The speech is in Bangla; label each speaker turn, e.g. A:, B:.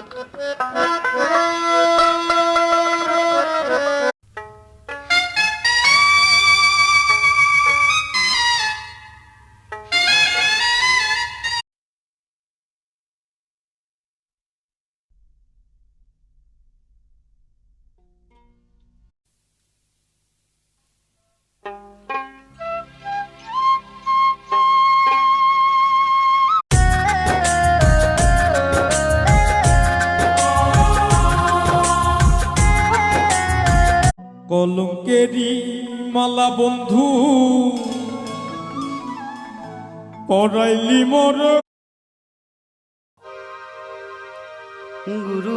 A: Thank you. কলঙ্কেরি মালা বন্ধু। পড়াইলি মোর।
B: গুরু